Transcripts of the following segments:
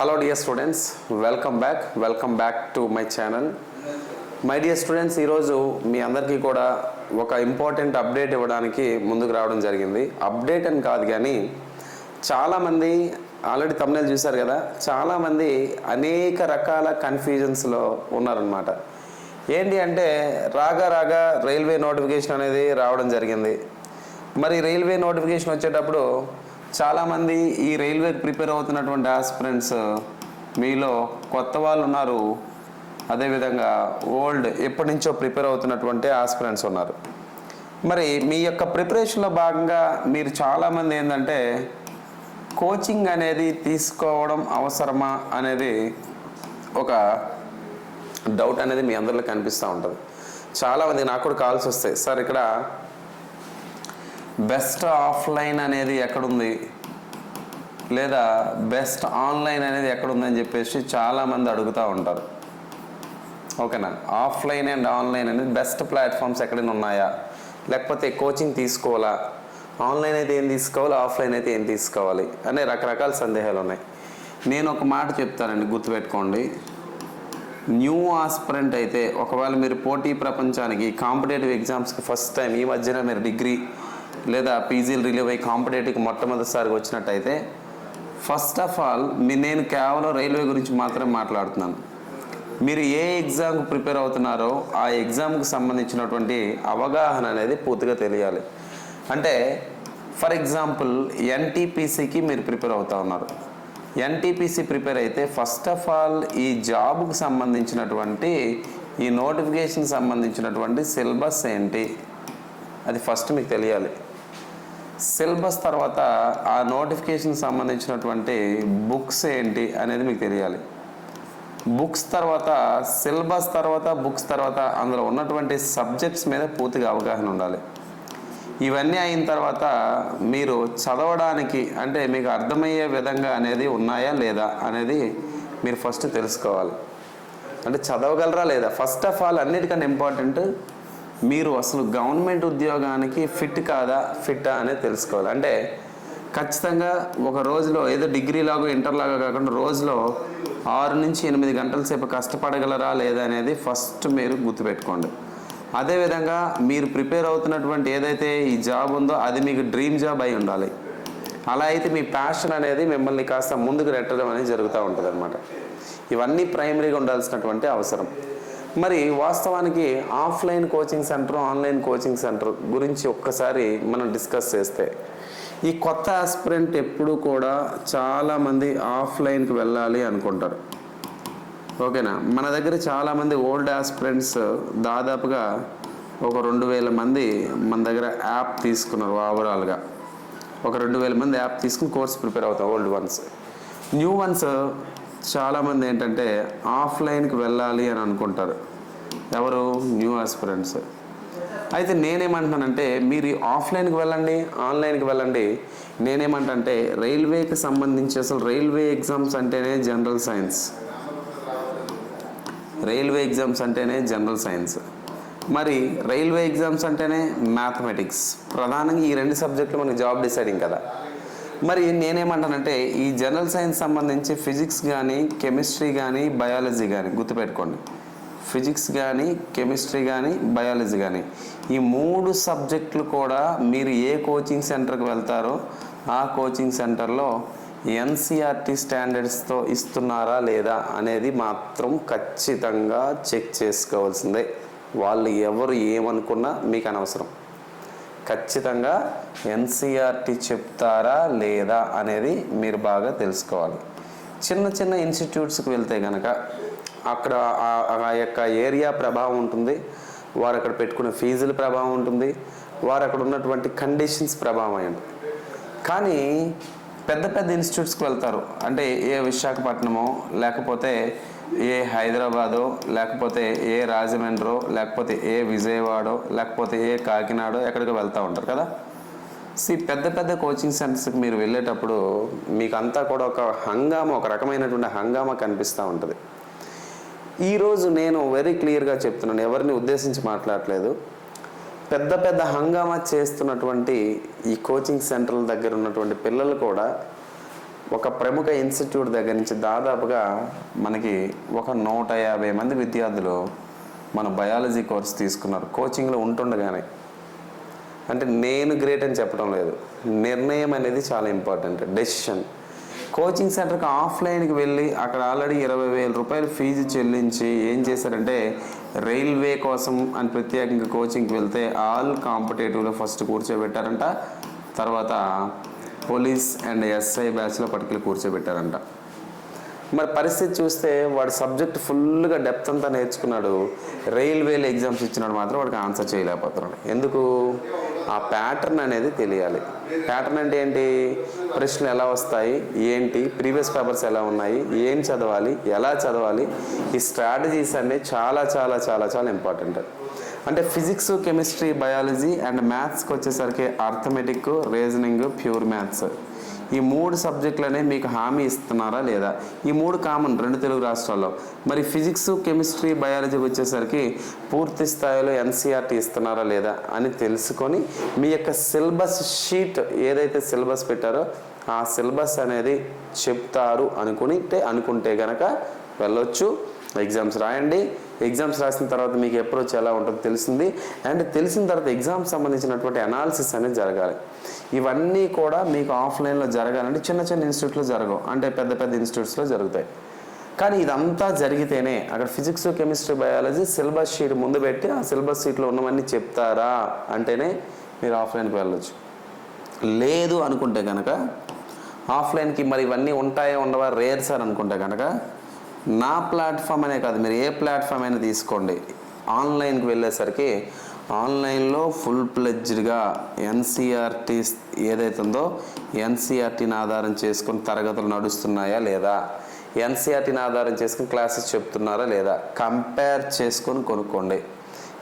Hello dear students welcome back welcome back to my channel my dear students ఈరోజు మీ అందరికీ కూడా ఒక ఇంపార్టెంట్ అప్డేట్ ఇవ్వడానికి ముందుకు రావడం జరిగింది. అప్డేట్ అని కాదు కానీ చాలామంది ఆల్రెడీ తమిళ చూశారు కదా? చాలామంది అనేక రకాల కన్ఫ్యూజన్స్లో ఉన్నారనమాట ఏంటి అంటే రాగా రాగా రైల్వే నోటిఫికేషన్ అనేది రావడం జరిగింది. మరి రైల్వే నోటిఫికేషన్ వచ్చేటప్పుడు చాలామంది ఈ రైల్వేకి ప్రిపేర్ అవుతున్నటువంటి ఆస్పిరెంట్స్ మీలో కొత్త వాళ్ళు ఉన్నారు. అదేవిధంగా ఓల్డ్ ఎప్పటి నుంచో ప్రిపేర్ అవుతున్నటువంటి ఆస్పిరెంట్స్ ఉన్నారు. మరి మీ యొక్క ప్రిపరేషన్లో భాగంగా మీరు చాలామంది ఏంటంటే కోచింగ్ అనేది తీసుకోవడం అవసరమా అనేది ఒక డౌట్ అనేది మీ అందరిలో కనిపిస్తూ ఉంటుంది. చాలామంది నాకు కూడా కాల్స్ వస్తాయి. సార్ ఇక్కడ బెస్ట్ ఆఫ్లైన్ అనేది ఎక్కడుంది? లేదా బెస్ట్ ఆన్లైన్ అనేది ఎక్కడుందని చెప్పేసి చాలామంది అడుగుతూ ఉంటారు. ఓకేనా? ఆఫ్లైన్ అండ్ ఆన్లైన్ అనేది బెస్ట్ ప్లాట్ఫామ్స్ ఎక్కడైనా ఉన్నాయా? లేకపోతే కోచింగ్ తీసుకోవాలా? ఆన్లైన్ అయితే ఏం తీసుకోవాలి? ఆఫ్లైన్ అయితే ఏం తీసుకోవాలి? అనే రకరకాల సందేహాలు ఉన్నాయి. నేను ఒక మాట చెప్తానండి గుర్తుపెట్టుకోండి. న్యూ ఆస్పిరెంట్ అయితే ఒకవేళ మీరు పోటీ ప్రపంచానికి కాంపిటేటివ్ ఎగ్జామ్స్కి ఫస్ట్ టైం ఈ మధ్యన మీరు డిగ్రీ లేదా పీజీలు రిలీవ్ అయ్యి కాంపిటేటివ్కి మొట్టమొదటిసారిగా వచ్చినట్టయితే ఫస్ట్ ఆఫ్ ఆల్ మీ నేను కేవలం రైల్వే గురించి మాత్రమే మాట్లాడుతున్నాను. మీరు ఏ ఎగ్జామ్కి ప్రిపేర్ అవుతున్నారో ఆ ఎగ్జామ్కి సంబంధించినటువంటి అవగాహన అనేది పూర్తిగా తెలియాలి. అంటే ఫర్ ఎగ్జాంపుల్ ఎన్టీపీసీకి మీరు ప్రిపేర్ అవుతా ఉన్నారు. ఎన్టీపీసీ ప్రిపేర్ అయితే ఫస్ట్ ఆఫ్ ఆల్ ఈ జాబ్కి సంబంధించినటువంటి ఈ నోటిఫికేషన్ సంబంధించినటువంటి సిలబస్ ఏంటి? అది ఫస్ట్ మీకు తెలియాలి. సిలబస్ తర్వాత ఆ నోటిఫికేషన్ సంబంధించినటువంటి బుక్స్ ఏంటి అనేది మీకు తెలియాలి. బుక్స్ తర్వాత సిలబస్ తర్వాత బుక్స్ తర్వాత అందులో ఉన్నటువంటి సబ్జెక్ట్స్ మీద పూర్తిగా అవగాహన ఉండాలి. ఇవన్నీ అయిన తర్వాత మీరు చదవడానికి అంటే మీకు అర్థమయ్యే విధంగా అనేది ఉన్నాయా లేదా అనేది మీరు ఫస్ట్ తెలుసుకోవాలి. అంటే చదవగలరా లేదా? ఫస్ట్ ఆఫ్ ఆల్ అన్నిటికన్నా ఇంపార్టెంట్ మీరు అసలు గవర్నమెంట్ ఉద్యోగానికి ఫిట్ కాదా ఫిట్టా అనేది తెలుసుకోవాలి. అంటే ఖచ్చితంగా ఒక రోజులో ఏదో డిగ్రీ లాగా ఇంటర్ కాకుండా రోజులో ఆరు నుంచి ఎనిమిది గంటల సేపు కష్టపడగలరా లేదా అనేది ఫస్ట్ మీరు గుర్తుపెట్టుకోండి. అదేవిధంగా మీరు ప్రిపేర్ అవుతున్నటువంటి ఏదైతే ఈ జాబ్ ఉందో అది మీకు డ్రీమ్ జాబ్ అయి ఉండాలి. అలా అయితే మీ ప్యాషన్ అనేది మిమ్మల్ని కాస్త ముందుకు నెట్టడం అనేది జరుగుతూ ఉంటుంది ఇవన్నీ ప్రైమరీగా ఉండాల్సినటువంటి అవసరం. మరి వాస్తవానికి offline coaching centre online coaching centre గురించి ఒక్కసారి మనం డిస్కస్ చేస్తే ఈ కొత్త ఆస్పిరెంట్ ఎప్పుడు కూడా చాలామంది ఆఫ్లైన్కి వెళ్ళాలి అనుకుంటారు. ఓకేనా? మన దగ్గర చాలామంది ఓల్డ్ ఆస్పిరెంట్స్ దాదాపుగా ఒక రెండు వేల మంది మన దగ్గర యాప్ తీసుకున్నారు ఓవరాల్గా. ఒక రెండు వేల మంది యాప్ తీసుకుని కోర్స్ ప్రిపేర్ అవుతాం ఓల్డ్ వన్స్. న్యూ వన్స్ చాలామంది ఏంటంటే ఆఫ్లైన్కి వెళ్ళాలి అని అనుకుంటారు. ఎవరు? New aspirants. అయితే నేనేమంటున్నానంటే మీరు ఈ ఆఫ్లైన్కి వెళ్ళండి ఆన్లైన్కి వెళ్ళండి. నేనేమంటే రైల్వేకి సంబంధించి అసలు రైల్వే ఎగ్జామ్స్ అంటేనే జనరల్ సైన్స్. రైల్వే ఎగ్జామ్స్ అంటేనే జనరల్ సైన్స్. మరి రైల్వే ఎగ్జామ్స్ అంటేనే మ్యాథమెటిక్స్. ప్రధానంగా ఈ రెండు సబ్జెక్టులు మనకి జాబ్ డిసైడింగ్ కదా. మరి నేనేమంటానంటే ఈ జనరల్ సైన్స్ సంబంధించి ఫిజిక్స్ కానీ కెమిస్ట్రీ కానీ బయాలజీ కానీ గుర్తుపెట్టుకోండి. ఫిజిక్స్ కానీ కెమిస్ట్రీ కానీ బయాలజీ కానీ ఈ మూడు సబ్జెక్టులు కూడా మీరు ఏ కోచింగ్ సెంటర్కి వెళ్తారో ఆ కోచింగ్ సెంటర్లో ఎన్సిఆర్టీ స్టాండర్డ్స్తో ఇస్తున్నారా లేదా అనేది మాత్రం ఖచ్చితంగా చెక్ చేసుకోవాల్సిందే. వాళ్ళు ఎవరు ఏమనుకున్నా మీకు అనవసరం. ఖచ్చితంగా ఎన్సిఆర్టీ చెప్తారా లేదా అనేది మీరు బాగా తెలుసుకోవాలి. చిన్న చిన్న ఇన్స్టిట్యూట్స్కి వెళ్తే కనుక అక్కడ ఆ- యొక్క ఏరియా ప్రభావం ఉంటుంది. వారు అక్కడ పెట్టుకునే ఫీజుల ప్రభావం ఉంటుంది. వారు అక్కడ ఉన్నటువంటి కండిషన్స్ ప్రభావం అయింది కానీ పెద్ద పెద్ద ఇన్స్టిట్యూట్స్కి వెళ్తారు. అంటే ఏ విశాఖపట్నమో లేకపోతే ఏ హైదరాబాదో లేకపోతే ఏ రాజమండ్రో లేకపోతే ఏ విజయవాడో లేకపోతే ఏ కాకినాడో ఎక్కడికి వెళ్తూ ఉంటారు కదా? సి పెద్ద పెద్ద కోచింగ్ సెంటర్స్కి మీరు వెళ్ళేటప్పుడు మీకు అంతా కూడా ఒక హంగామా ఒక రకమైనటువంటి హంగామా కనిపిస్తూ ఉంటుంది. ఈరోజు నేను వెరీ క్లియర్గా చెప్తున్నాను ఎవరిని ఉద్దేశించి మాట్లాడలేదు. పెద్ద పెద్ద హంగామా చేస్తున్నటువంటి ఈ కోచింగ్ సెంటర్ల దగ్గర ఉన్నటువంటి పిల్లలు కూడా ఒక ప్రముఖ ఇన్స్టిట్యూట్ దగ్గర నుంచి దాదాపుగా మనకి ఒక నూట యాభై మంది విద్యార్థులు మన బయాలజీ కోర్స్ తీసుకున్నారు. కోచింగ్లో ఉంటుండగానే. అంటే నేను గ్రేట్ అని చెప్పడం లేదు. నిర్ణయం అనేది చాలా ఇంపార్టెంట్. డెసిషన్. కోచింగ్ సెంటర్కి ఆఫ్లైన్కి వెళ్ళి అక్కడ ఆల్రెడీ ఇరవై వేల రూపాయలు ఫీజు చెల్లించి ఏం చేశారంటే రైల్వే కోసం అని ప్రత్యేకంగా కోచింగ్కి వెళ్తే ఆల్ కాంపిటేటివ్లో ఫస్ట్ కూర్చోబెట్టారంట. తర్వాత పోలీస్ అండ్ ఎస్ఐ బ్యాచ్లో పట్టుకెళ్ళి కూర్చోబెట్టారంట. మరి పరిస్థితి చూస్తే వాడు సబ్జెక్ట్ ఫుల్గా డెప్త్ అంతా నేర్చుకున్నాడు. రైల్వేలు ఎగ్జామ్స్ ఇచ్చినాడు మాత్రం వాడికి ఆన్సర్ చేయలేకపోతున్నాడు. ఎందుకు? ఆ ప్యాటర్న్ అనేది తెలియాలి. ప్యాటర్న్ అంటే ఏంటి? ప్రశ్నలు ఎలా వస్తాయి? ఏంటి? ప్రీవియస్ పేపర్స్ ఎలా ఉన్నాయి? ఏం చదవాలి? ఎలా చదవాలి? ఈ స్ట్రాటజీస్ అన్నీ చాలా చాలా చాలా చాలా ఇంపార్టెంట్. అంటే ఫిజిక్స్ కెమిస్ట్రీ బయాలజీ అండ్ మ్యాథ్స్కి వచ్చేసరికి అర్థమెటిక్ రీజనింగ్ ప్యూర్ మ్యాథ్స్. ఈ మూడు సబ్జెక్టులనే మీకు హామీ ఇస్తున్నారా లేదా? ఈ మూడు కామన్ రెండు తెలుగు రాష్ట్రాల్లో. మరి ఫిజిక్స్ కెమిస్ట్రీ బయాలజీకి వచ్చేసరికి పూర్తి స్థాయిలో ఎన్సీఆర్టీ ఇస్తున్నారా లేదా అని తెలుసుకొని మీ యొక్క సిలబస్ షీట్ ఏదైతే సిలబస్ పెట్టారో ఆ సిలబస్ అనేది చెప్తారు అనుకుంటే అనుకుంటే కనుక వెళ్ళొచ్చు. ఎగ్జామ్స్ రాయండి. ఎగ్జామ్స్ రాసిన తర్వాత మీకు అప్రోచ్ ఎలా ఉంటుందో తెలిసింది. అండ్ తెలిసిన తర్వాత ఎగ్జామ్ సంబంధించినటువంటి అనాలిసిస్ అనేది జరగాలి. ఇవన్నీ కూడా మీకు ఆఫ్లైన్లో జరగాలంటే చిన్న చిన్న ఇన్స్టిట్యూట్లో జరగవు. అంటే పెద్ద పెద్ద ఇన్స్టిట్యూట్స్లో జరుగుతాయి. కానీ ఇదంతా జరిగితేనే అక్కడ physics chemistry biology syllabus sheet ముందు పెట్టి ఆ సిలబస్ షీట్లో ఉన్నవన్నీ చెప్తారా అంటేనే మీరు ఆఫ్లైన్కి వెళ్ళొచ్చు. లేదు అనుకుంటే కనుక ఆఫ్లైన్కి మరి ఇవన్నీ ఉంటాయో ఉండవా? రేర్ సార్ అనుకుంటే కనుక నా ప్లాట్ఫామ్ అనే కాదు మీరు ఏ ప్లాట్ఫామ్ అయినా తీసుకోండి. ఆన్లైన్కి వెళ్ళేసరికి ఆన్లైన్లో ఫుల్ ప్లెడ్జ్డ్గా ఎన్సీఆర్టీ ఏదైతే ఉందో ఎన్సీఆర్టీని ఆధారం చేసుకుని తరగతులు నడుస్తున్నాయా లేదా? ఎన్సీఆర్టీని ఆధారం చేసుకుని క్లాసెస్ చెప్తున్నారా లేదా? కంపేర్ చేసుకొని కొనుక్కోండి.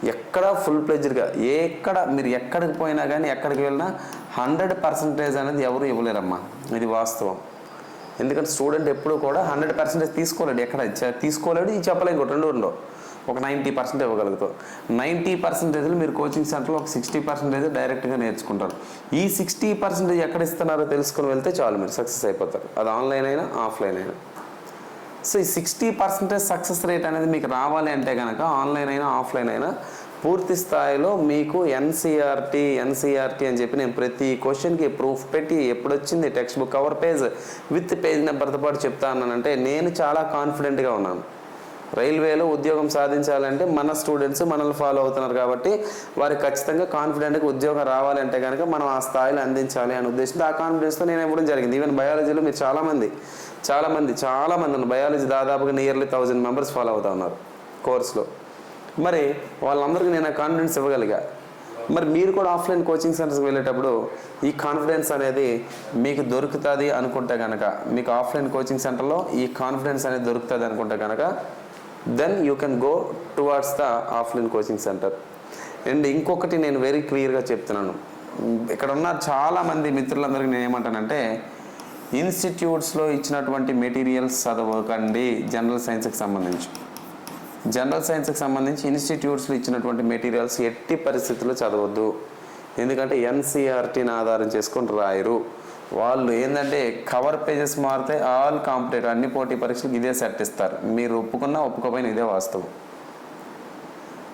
ఎక్కడ ఫుల్ ప్లెజ్డ్గా ఎక్కడ మీరు ఎక్కడికి పోయినా కానీ ఎక్కడికి వెళ్ళినా హండ్రెడ్ పర్సంటేజ్ అనేది ఎవరు ఇవ్వలేరమ్మా. ఇది వాస్తవం. ఎందుకంటే స్టూడెంట్ ఎప్పుడు కూడా హండ్రెడ్ పర్సెంటేజ్ తీసుకోలేడు ఎక్కడ తీసుకోలేడు ఇది చెప్పలేము ఇంకోటి రెండు ఉండవు ఒక నైంటీ పర్సెంట్ ఇవ్వగలుగుతాం నైంటీ పర్సెంటేజ్లు మీరు కోచింగ్ సెంటర్లో ఒక సిక్స్టీ పర్సెంటేజ్ డైరెక్ట్గా నేర్చుకుంటారు. ఈ సిక్స్టీ పర్సెంటేజ్ ఎక్కడ ఇస్తున్నారో తెలుసుకుని వెళ్తే చాలు మీరు సక్సెస్ అయిపోతారు. అది ఆన్లైన్ అయినా ఆఫ్లైన్ అయినా. సో ఈ సిక్స్టీ పర్సెంటేజ్ సక్సెస్ రేట్ అనేది మీకు రావాలి అంటే కనుక ఆన్లైన్ అయినా ఆఫ్లైన్ అయినా పూర్తి స్థాయిలో మీకు ఎన్సీఆర్టీ ఎన్సీఆర్టీ అని చెప్పి నేను ప్రతి క్వశ్చన్కి ప్రూఫ్ పెట్టి ఎప్పుడొచ్చింది text book cover page with page నెంబర్తో పాటు చెప్తా అన్నానంటే నేను చాలా కాన్ఫిడెంట్గా ఉన్నాను. రైల్వేలో ఉద్యోగం సాధించాలంటే మన స్టూడెంట్స్ మనల్ని ఫాలో అవుతున్నారు కాబట్టి వారికి ఖచ్చితంగా కాన్ఫిడెంట్గా ఉద్యోగం రావాలంటే కనుక మనం ఆ స్థాయిలో అందించాలి అనే ఉద్దేశంతో ఆ కాన్ఫిడెన్స్తో నేను ఇవ్వడం జరిగింది. ఈవెన్ బయాలజీలో మీరు చాలామంది చాలామంది చాలామంది ఉన్నారు. బయాలజీ దాదాపుగా నియర్లీ థౌజండ్ మెంబర్స్ ఫాలో అవుతా ఉన్నారు కోర్సులో. మరి వాళ్ళందరికీ నేను ఆ కాన్ఫిడెన్స్ ఇవ్వగలిగా. మరి మీరు కూడా ఆఫ్లైన్ కోచింగ్ సెంటర్స్కి వెళ్ళేటప్పుడు ఈ కాన్ఫిడెన్స్ అనేది మీకు దొరుకుతుంది అనుకుంటే కనుక మీకు ఆఫ్లైన్ కోచింగ్ సెంటర్లో ఈ కాన్ఫిడెన్స్ అనేది దొరుకుతుంది అనుకుంటే కనుక then you can go towards the offline coaching centre and ఇంకొకటి నేను వెరీ క్లియర్గా చెప్తున్నాను. ఇక్కడ ఉన్న చాలామంది మిత్రులందరికీ నేను ఏమంటానంటే ఇన్స్టిట్యూట్స్లో ఇచ్చినటువంటి మెటీరియల్స్ చదవకండి జనరల్ సైన్స్కి సంబంధించి. జనరల్ సైన్స్కి సంబంధించి ఇన్స్టిట్యూట్స్లో ఇచ్చినటువంటి మెటీరియల్స్ ఎట్టి పరిస్థితుల్లో చదవద్దు. ఎందుకంటే ఎన్సీఆర్టీని ఆధారం చేసుకొని రాయరు. వాళ్ళు ఏంటంటే కవర్ పేజెస్ మారితే ఆల్ కాంపిటేటివ్ అన్ని పోటీ పరీక్షలకు ఇదే సెట్ ఇస్తారు. మీరు ఒప్పుకున్నా ఒప్పుకోపోయినా ఇదే వాస్తవం.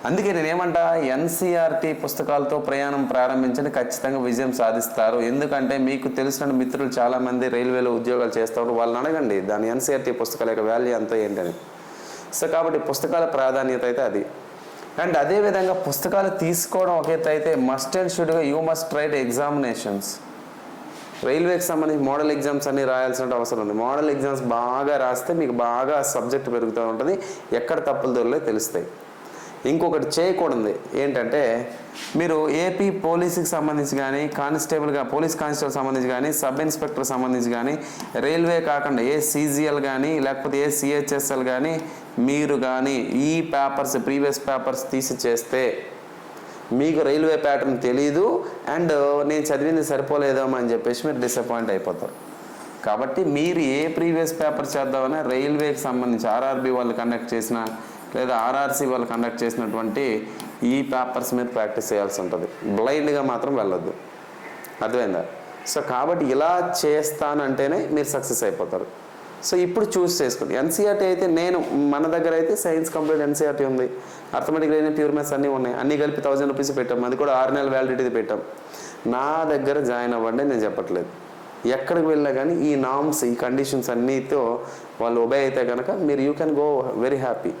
అందుకే నేనేమంటా ఎన్సీఆర్టీ పుస్తకాలతో ప్రయాణం ప్రారంభించండి ఖచ్చితంగా విజయం సాధిస్తారు. ఎందుకంటే మీకు తెలిసిన మిత్రులు చాలామంది రైల్వేలో ఉద్యోగాలు చేస్తారు. వాళ్ళని అడగండి దాని ఎన్సీఆర్టీ పుస్తకాల యొక్క వాల్యూ ఎంత ఏంటని. సో కాబట్టి పుస్తకాల ప్రాధాన్యత అయితే అది. అండ్ అదేవిధంగా పుస్తకాలు తీసుకోవడం ఒక ఎత్తు అయితే మస్ట్ అండ్ షుడ్గా యూ మస్ట్ రైట్ ఎగ్జామినేషన్స్ రైల్వేకి సంబంధించి మోడల్ ఎగ్జామ్స్ అన్ని రాయాల్సిన అవసరం ఉంది. మోడల్ ఎగ్జామ్స్ బాగా రాస్తే మీకు బాగా సబ్జెక్ట్ పెరుగుతూ ఉంటుంది. ఎక్కడ తప్పులు దొరలే తెలుస్తాయి. ఇంకొకటి చేయకూడదు ఏంటంటే మీరు ఏపీ పోలీసుకి సంబంధించి కానీ కానిస్టేబుల్గా పోలీస్ కానిస్టేబుల్ సంబంధించి కానీ సబ్ ఇన్స్పెక్టర్ సంబంధించి కానీ రైల్వే కాకుండా ఏ సీజీఎల్ కానీ లేకపోతే ఏ సిహెచ్ఎస్ఎల్ కానీ మీరు కానీ ఈ పేపర్స్ ప్రీవియస్ పేపర్స్ తీసి చేస్తే మీకు రైల్వే ప్యాటర్న్ తెలీదు అండ్ నేను చదివింది సరిపోలేదేమో అని చెప్పేసి మీరు డిసప్పాయింట్ అయిపోతారు. కాబట్టి మీరు ఏ ప్రీవియస్ పేపర్ చేద్దామన్నా రైల్వేకి సంబంధించి ఆర్ఆర్బి వాళ్ళు కండక్ట్ చేసిన లేదా ఆర్ఆర్సీ వాళ్ళు కండక్ట్ చేసినటువంటి ఈ పేపర్స్ మీద ప్రాక్టీస్ చేయాల్సి ఉంటుంది. బ్లైండ్గా మాత్రం వెళ్ళొద్దు. అర్థమైందా? సో కాబట్టి ఇలా చేస్తానంటేనే మీరు సక్సెస్ అయిపోతారు. సో ఇప్పుడు చూస్ చేసుకోండి. ఎన్సీఆర్టీ అయితే నేను మన దగ్గర అయితే సైన్స్ కంప్లీట్ ఎన్సీఆర్టీ ఉంది. అర్థమెటిక్ అయిన ప్యూర్ మ్యాథ్స్ అన్నీ ఉన్నాయి. అన్నీ కలిపి థౌజండ్ రూపీస్ పెట్టాం. అది కూడా ఆరు నెలల వ్యాలిడిటీ పెట్టాం. నా దగ్గర జాయిన్ అవ్వండి నేను చెప్పట్లేదు. ఎక్కడికి వెళ్ళినా కానీ ఈ నామ్స్ ఈ కండిషన్స్ అన్నితో వాళ్ళు ఒబే అయితే కనుక మీరు you can go very happy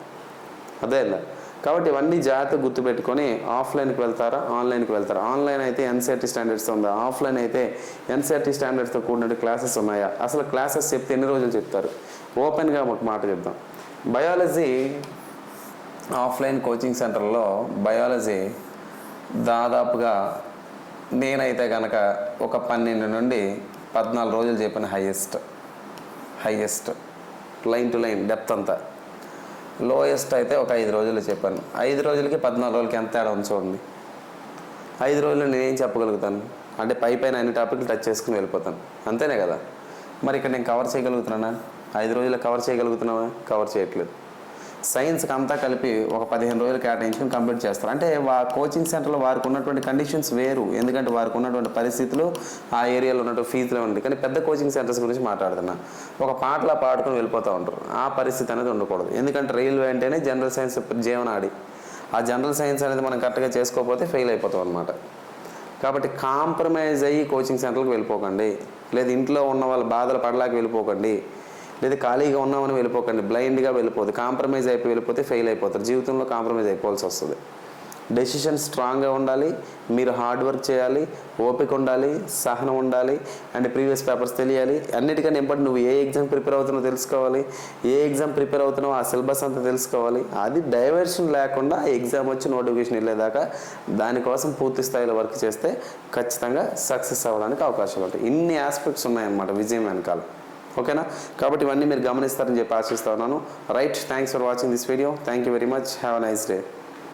అదే కాబట్టి ఇవన్నీ జాగ్రత్తగా గుర్తుపెట్టుకొని ఆఫ్లైన్కి వెళ్తారా ఆన్లైన్కి వెళ్తారా? ఆన్లైన్ అయితే ఎన్సీఆర్టీ స్టాండర్డ్స్ ఉందా? ఆఫ్లైన్ అయితే ఎన్సీఆర్టీ స్టాండర్డ్స్తో కూడిన క్లాసెస్ ఉన్నాయా? అసలు క్లాసెస్ చెప్తే ఎన్ని రోజులు చెప్తారు? ఓపెన్గా ఒక మాట చెప్దాం. బయాలజీ ఆఫ్లైన్ కోచింగ్ సెంటర్లో బయాలజీ దాదాపుగా నేనైతే కనుక ఒక పన్నెండు నుండి పద్నాలుగు రోజులు చెప్పిన highest highest line to line depth అంతా. లోయెస్ట్ అయితే ఒక ఐదు రోజులు చెప్పాను. ఐదు రోజులకి పద్నాలుగు రోజులకి ఎంత తేడా ఉంది చూడండి. ఐదు రోజులు నేనేం చెప్పగలుగుతాను? అంటే పై పైన అన్ని టాపిక్లు టచ్ చేసుకుని వెళ్ళిపోతాను. అంతేనే కదా? మరి ఇక్కడ నేను కవర్ చేయగలుగుతున్నానా? ఐదు రోజులు కవర్ చేయగలుగుతున్నావా? కవర్ చేయట్లేదు. సైన్స్కి అంతా కలిపి ఒక పదిహేను రోజులు కేటాయించుకుని కంప్లీట్ చేస్తారు. అంటే వా కోచింగ్ సెంటర్లో వారికి ఉన్నటువంటి కండిషన్స్ వేరు. ఎందుకంటే వారికి ఉన్నటువంటి పరిస్థితులు ఆ ఏరియాలో ఉన్నటువంటి ఫీజులు ఉంది కానీ పెద్ద కోచింగ్ సెంటర్స్ గురించి మాట్లాడుతున్నా. ఒక పాటలా పాడుకొని వెళ్ళిపోతూ ఉంటారు. ఆ పరిస్థితి అనేది ఉండకూడదు. ఎందుకంటే రైల్వే అంటేనే జనరల్ సైన్స్ జీవనాడి. ఆ జనరల్ సైన్స్ అనేది మనం కరెక్ట్గా చేసుకోకపోతే ఫెయిల్ అయిపోతాం అనమాట కాబట్టి కాంప్రమైజ్ అయ్యి కోచింగ్ సెంటర్కి వెళ్ళిపోకండి. లేదు ఇంట్లో ఉన్న వాళ్ళ బాధలు పడలేక వెళ్ళిపోకండి. లేదా ఖాళీగా ఉన్నామని వెళ్ళిపోకండి బ్లైండ్గా వెళ్ళిపోదు కాంప్రమైజ్ అయిపోయి వెళ్ళిపోతే ఫెయిల్ అయిపోతారు. జీవితంలో కాంప్రమైజ్ అయిపోవాల్సి వస్తుంది. డెసిషన్ స్ట్రాంగ్గా ఉండాలి మీరు హార్డ్ వర్క్ చేయాలి ఓపిక ఉండాలి సహనం ఉండాలి అండ్ ప్రీవియస్ పేపర్స్ తెలియాలి. అన్నిటికన్నా ఇంపార్టెంట్ నువ్వు ఏ ఎగ్జామ్ ప్రిపేర్ అవుతున్నావు తెలుసుకోవాలి ఏ ఎగ్జామ్ ప్రిపేర్ అవుతున్నావు ఆ సిలబస్ అంతా తెలుసుకోవాలి. అది డైవర్షన్ లేకుండా ఎగ్జామ్ వచ్చి నోటిఫికేషన్ వెళ్ళేదాకా దానికోసం పూర్తి స్థాయిలో వర్క్ చేస్తే ఖచ్చితంగా సక్సెస్ అవ్వడానికి అవకాశాలు ఉంటాయి ఇన్ని ఆస్పెక్ట్స్ ఉన్నాయన్నమాట విజయం వెనకాల. ఓకేనా? కాబట్టి ఇవన్నీ మీరు గమనిస్తారని చెప్పి ఆశిస్తా ఉన్నాను. Right thanks for watching this video thank you very much have a nice day